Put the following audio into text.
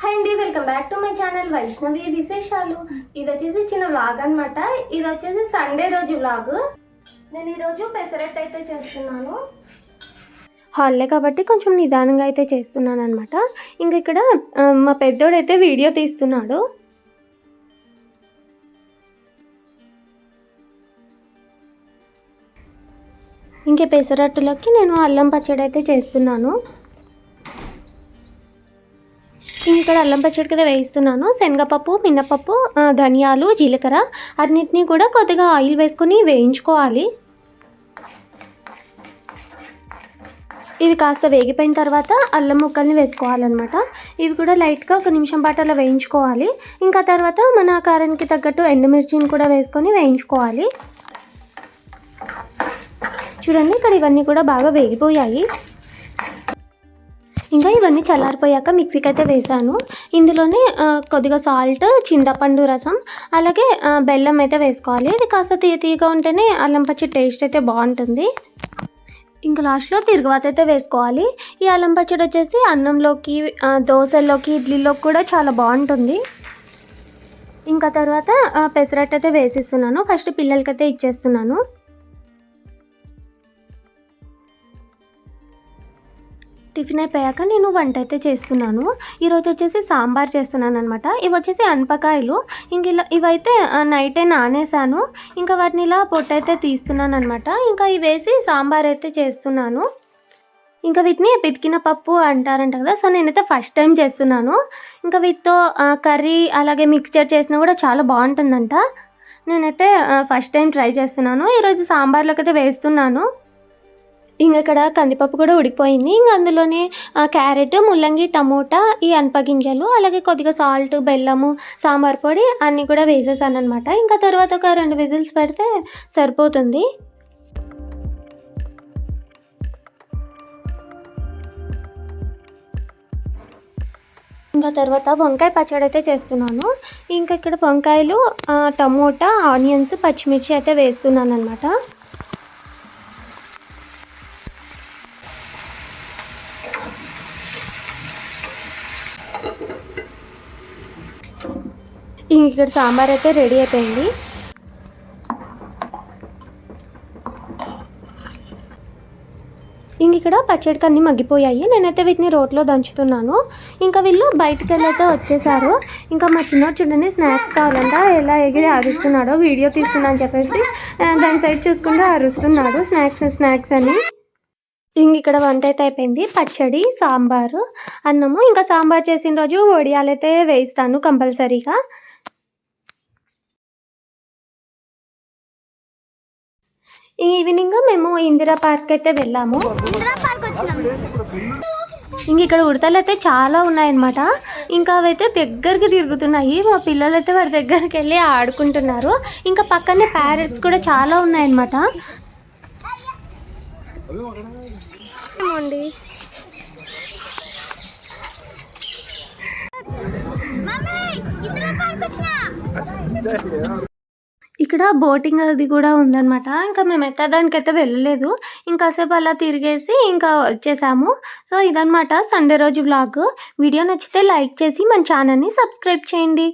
Hi అండి welcome back to my channel Vaishnavi విశేషాలు ఇది వచ్చేసి చిన్న వ్లాగ్ అనమాట ఇది వచ్చేసి సండే రోజు వ్లాగ్ నేను ఈరోజు పెసరట్టు అయితే చేస్తున్నాను. హాలిడే కాబట్టి కొంచెం నిదానంగా అయితే చేస్తున్నాను అనమాట ఇంకా ఇక్కడ మా పెద్దోడైతే వీడియో తీస్తున్నాడు. ఇంకే పెసరట్టులోకి నేను అల్లం పచ్చడి అయితే చేస్తున్నాను. ఇక్కడ అల్లం పచ్చడి కదా వేయిస్తున్నాను. శనగపప్పు మినపప్పు ధనియాలు జీలకర్ర అన్నిటినీ కూడా కొద్దిగా ఆయిల్ వేసుకొని వేయించుకోవాలి. ఇవి కాస్త వేగిపోయిన తర్వాత అల్లం ముక్కల్ని వేసుకోవాలన్నమాట. ఇవి కూడా లైట్గా ఒక నిమిషం పాటు అలా వేయించుకోవాలి. ఇంకా తర్వాత మన కారానికి తగ్గట్టు ఎండుమిర్చిని కూడా వేసుకొని వేయించుకోవాలి. చూడండి ఇక్కడ ఇవన్నీ కూడా బాగా వేగిపోయాయి. ఇంకా ఇవన్నీ చల్లారిపోయాక మిక్సీకి అయితే వేసాను ఇందులోనే కొద్దిగా సాల్ట్ చింతపండు రసం అలాగే బెల్లం అయితే వేసుకోవాలి. ఇది కాస్త తీయ తీయగా ఉంటేనే అల్లం పచ్చి టేస్ట్ అయితే బాగుంటుంది. ఇంకా లాస్ట్లో తిరుగువాత అయితే వేసుకోవాలి. ఈ అల్లం పచ్చడి వచ్చేసి అన్నంలోకి దోశల్లోకి ఇడ్లీలోకి కూడా చాలా బాగుంటుంది. ఇంకా తర్వాత పెసరట్టు అయితే వేసిస్తున్నాను. ఫస్ట్ పిల్లలకైతే ఇచ్చేస్తున్నాను. టిఫిన్ అయిపోయాక నేను వంట అయితే చేస్తున్నాను. ఈరోజు వచ్చేసి సాంబార్ చేస్తున్నాను అనమాట ఇవి వచ్చేసి అనపకాయలు. ఇంక ఇలా ఇవైతే నైటే నానేసాను ఇంకా వాటిని ఇలా పొట్టు అయితే తీస్తున్నాను అనమాట ఇంకా ఇవి వేసి సాంబార్ అయితే చేస్తున్నాను. ఇంకా వీటిని పితికిన పప్పు అంటారంట కదా సో నేనైతే ఫస్ట్ టైం చేస్తున్నాను. ఇంకా వీటితో కర్రీ అలాగే మిక్స్చర్ చేసినా కూడా చాలా బాగుంటుందంట. నేనైతే ఫస్ట్ టైం ట్రై చేస్తున్నాను. ఈరోజు సాంబార్లోకి అయితే వేస్తున్నాను. ఇంకా ఇక్కడ కందిపప్పు కూడా ఉడికిపోయింది. ఇంకా అందులోనే క్యారెట్ ముల్లంగి టమోటా ఈ అనపగింజలు అలాగే కొద్దిగా సాల్ట్ బెల్లము సాంబార్ పొడి అన్నీ కూడా వేసేసాను అనమాట ఇంకా తర్వాత ఒక రెండు విజిల్స్ పెడితే సరిపోతుంది. ఇంకా తర్వాత వంకాయ పచ్చడి అయితే చేస్తున్నాను. ఇంకా ఇక్కడ వంకాయలు టమోటా ఆనియన్స్ పచ్చిమిర్చి అయితే వేస్తున్నాను అనమాట ఇక్కడ సాంబార్ అయితే రెడీ అయిపోయింది. ఇంక ఇక్కడ పచ్చడికి అన్నీ మగ్గిపోయాయి. నేనైతే వీటిని రోట్లో దంచుతున్నాను. ఇంకా వీళ్ళు బయటకు వెళ్ళైతే వచ్చేసారు. ఇంకా మా చిన్నోడు చూడండి స్నాక్స్ కావాలంట ఎలా ఎగిరి అరుస్తున్నాడో వీడియో తీస్తున్నా అని చెప్పేసి దాని సైడ్ చూసుకుంటే అరుస్తున్నాడు స్నాక్స్ స్నాక్స్ అని. ఇంక ఇక్కడ వంట అయితే అయిపోయింది. పచ్చడి సాంబారు అన్నము. ఇంకా సాంబార్ చేసిన రోజు వడియాలు అయితే వేయిస్తాను కంపల్సరీగా. ఈవినింగ్ మేము ఇందిరా పార్క్ అయితే వెళ్ళాము. ఇంక ఇక్కడ ఉడతలు అయితే చాలా ఉన్నాయన్నమాట. ఇంకా అవైతే దగ్గరికి తిరుగుతున్నాయి. మా పిల్లలు అయితే వాటి దగ్గరికి వెళ్ళి ఆడుకుంటున్నారు. ఇంకా పక్కనే ప్యారెట్స్ కూడా చాలా ఉన్నాయన్నమాట. అండి ఇక్కడ బోటింగ్ అది కూడా ఉందన్నమాట. ఇంకా మేమైతే దానికైతే వెళ్ళలేదు. ఇంకాసేపు అలా తిరిగేసి ఇంకా వచ్చేసాము. సో ఇదనమాట సండే రోజు వ్లాగ్ వీడియో నచ్చితే లైక్ చేసి మన ఛానల్ని సబ్స్క్రైబ్ చేయండి.